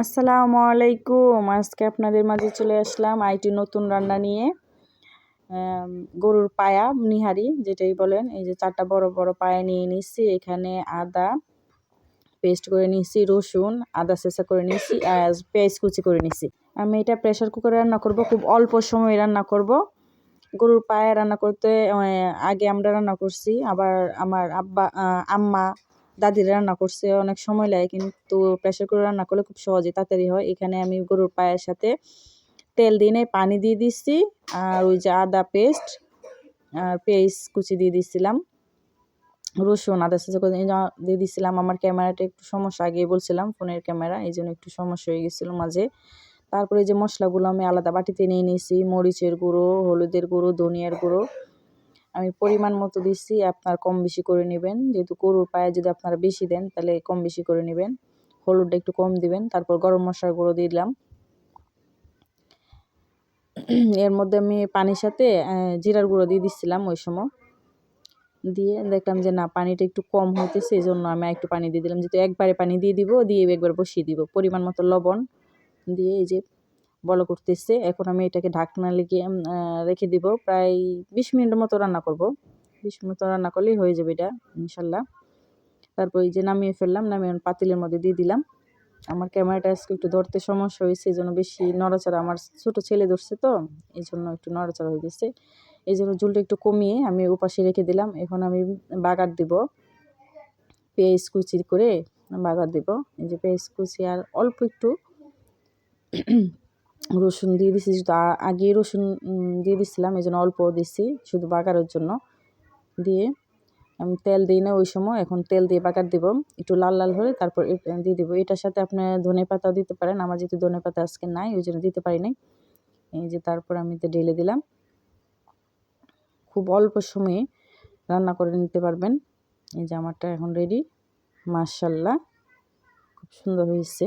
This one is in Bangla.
আসসালামু আলাইকুম। আজকে আপনাদের মাঝে চলে আসলাম আইটি নতুন রান্না নিয়ে। গরুর পায়া, নিহারি যেটাই বলেন। এই যে চারটা বড় বড় পায়া নিয়ে নিচ্ছি এখানে আদা পেস্ট করে নিচ্ছি রসুন, আদা চেঁচা করে নিচ্ছি আর পেঁয়াজ কুচি করে নিচ্ছি আমি এটা প্রেশার কুকারে রান্না করব, খুব অল্প সময় রান্না করব। গরুর পায়া রান্না করতে আগে আমরা রান্না করছি। আবার আমার আব্বা আম্মা দাদিরা রান্না করছে, অনেক সময় লাগে, কিন্তু প্রেশার কুকারে রান্না করলে খুব সহজে তাড়াতাড়ি হয়। এখানে আমি গরুর পায়ের সাথে তেল দিয়ে নিয়ে পানি দিয়ে দিচ্ছি, আর ওই যে আদা পেস্ট আর পেঁয়াজ কুচি দিয়ে দিচ্ছিলাম রসুন, আদা দিয়ে- দিয়ে দিচ্ছিলাম আমার ক্যামেরাটা একটু সমস্যা আগে বলছিলাম, ফোনের ক্যামেরা, এই জন্য একটু সমস্যা হয়ে গেছিল মাঝে। তারপরে যে মশলাগুলো আমি আলাদা বাটিতে নিয়ে নিয়েছি, মরিচের গুঁড়ো, হলুদের গুঁড়ো, ধনিয়ার গুঁড়ো আমি পরিমাণ মতো দিচ্ছি, আপনার কম বেশি করে নেবেন। যেহেতু গরুর পায়ে যদি আপনারা বেশি দেন, তাহলে কম বেশি করে নেবেন। হলুদটা একটু কম দিবেন, তারপর গরম মশলার গুঁড়ো দিলাম। এর মধ্যে আমি পানির সাথে জিরার গুঁড়ো দিয়ে দিচ্ছিলাম ওই সময়। দিয়ে দেখলাম যে না, পানিটা একটু কম হইতেছে এই জন্য আমি একটু পানি দিয়ে দিলাম। যেহেতু একবারে পানি দিয়ে দিব, দিয়ে একবার বসিয়ে দিব। পরিমাণ মতো লবণ দিয়ে এই যে বলো করতেছে। এখন আমি এটাকে ঢাকনা লেগে রেখে দিব। প্রায় বিশ মিনিটের মতো রান্না করব। বিশ মিনিট মতো রান্না করলেই হয়ে যাবে এটা, ইনশাল্লাহ। তারপর এই যে নামিয়ে ফেললাম, নামিয়ে পাতিলের মধ্যে দিয়ে দিলাম। আমার ক্যামেরাটা আজকে একটু ধরতে সমস্যা হয়েছে, এই জন্য বেশি নড়াচড়া আমার ছোটো ছেলে ধরছে তো, এই জন্য একটু নড়াচড়া হয়ে গেছে। এই জন্য ঝুলটা একটু কমিয়ে আমি ওপাশে রেখে দিলাম। এখন আমি বাগার দিব। পেঁয়াজ কুচি করে বাগার দিব। এই যে পেঁয়াজ কুচি আর অল্প একটু রসুন দিয়ে দিছি শুধু আগে রসুন দিয়ে দিছিলাম এই জন্য অল্প দিছি, শুধু বাগারের জন্য। দিয়ে আমি তেল দিই না ওই সময়, এখন তেল দিয়ে বাগার দিব। একটু লাল লাল হলে তারপর দিয়ে দিব। এটার সাথে আপনি ধনে পাতাও দিতে পারেন, আমার যেহেতু ধনে পাতা আজকে নাই, ওই জন্য দিতে পারি নাই। এই যে তারপর আমি তো ঢেলে দিলাম। খুব অল্প সময়ে রান্না করে নিতে পারবেন। এই আমারটা এখন রেডি মার্শাল্লাহ খুব সুন্দর হয়েছে।